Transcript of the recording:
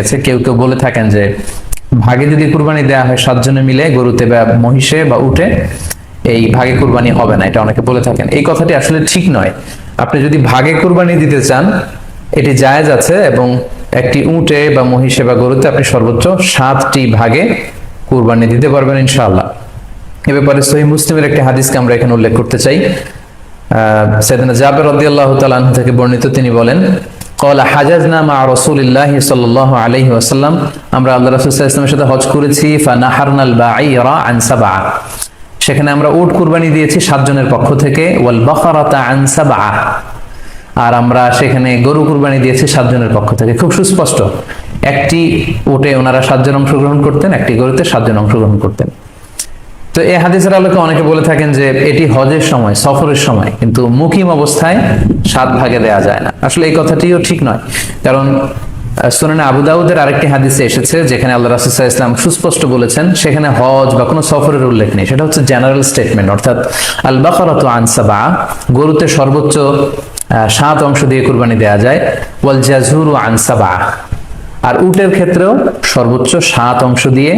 গেছে কেউ কেউ বলে থাকেন যে, ভাগে যদি কুরবানি দেওয়া হয় সাতজনে মিলে গরুতে বা মহিষে বা উঠে এই ভাগে কুরবানি হবে না। এটা অনেকে বলে থাকেন। এই কথাটি আসলে ঠিক নয়। আপনি যদি ভাগে কুরবানি দিতে চান, এটি জায়েজ আছে এবং একটি উটে বা মহিষে বা গরুতে আপনি সর্বোচ্চ সাতটি ভাগে কুরবানি দিতে পারবেন ইনশাআল্লাহ। এ ব্যাপারে সহি মুসলিমের একটি হাদিসকে আমরা এখানে উল্লেখ করতে চাই। সেদিনা জাবের রাদিয়াল্লাহু আনহু থেকে বর্ণিত তিনি বলেন কলা হাজাজনা মা রসুলিল্লাহ সাল্লাহ আলহি আসাল্লাম আমরা আল্লাহ রসুল সাথে হজ করেছি, ফানাহারনাল বাঈরা আনসাবা সেখানে আমরা উট কুরবানি দিয়েছি সাতজনের পক্ষ থেকে, ওয়াল বখরাতা আনসাবা আর আমরা সেখানে গরু কুরবানি দিয়েছি সাতজনের পক্ষ থেকে। খুব সুস্পষ্ট। একটি উটে ওনারা সাতজন অংশগ্রহণ করতেন, একটি গরুতে সাতজন অংশগ্রহণ করতেন। তো এই হাদিসের আলোকে অনেকে বলে থাকেন যে এটি হজের সময়, সফরের সময়, কিন্তু মুকিম অবস্থায় সাত ভাগে দেয়া যায় না। আসলে এই কথাটিও ঠিক নয়। কারণ শুনে আবু দাউদের আরেকটি হাদিসে এসেছে যেখানে আল্লাহ রাসুসাহ ইসলাম সুস্পষ্ট বলেছেন, সেখানে হজ বা কোনো সফরের উল্লেখ নেই। সেটা হচ্ছে জেনারেল স্টেটমেন্ট, অর্থাৎ আল বাকারাত আনসাবা গরুতে সর্বোচ্চ সাত অংশ দিয়ে কুরবানি দেয়া যায় ওয়াল জাজুরু আনসাবা আর উটের ক্ষেত্রেও সর্বোচ্চ সাত অংশ দিয়ে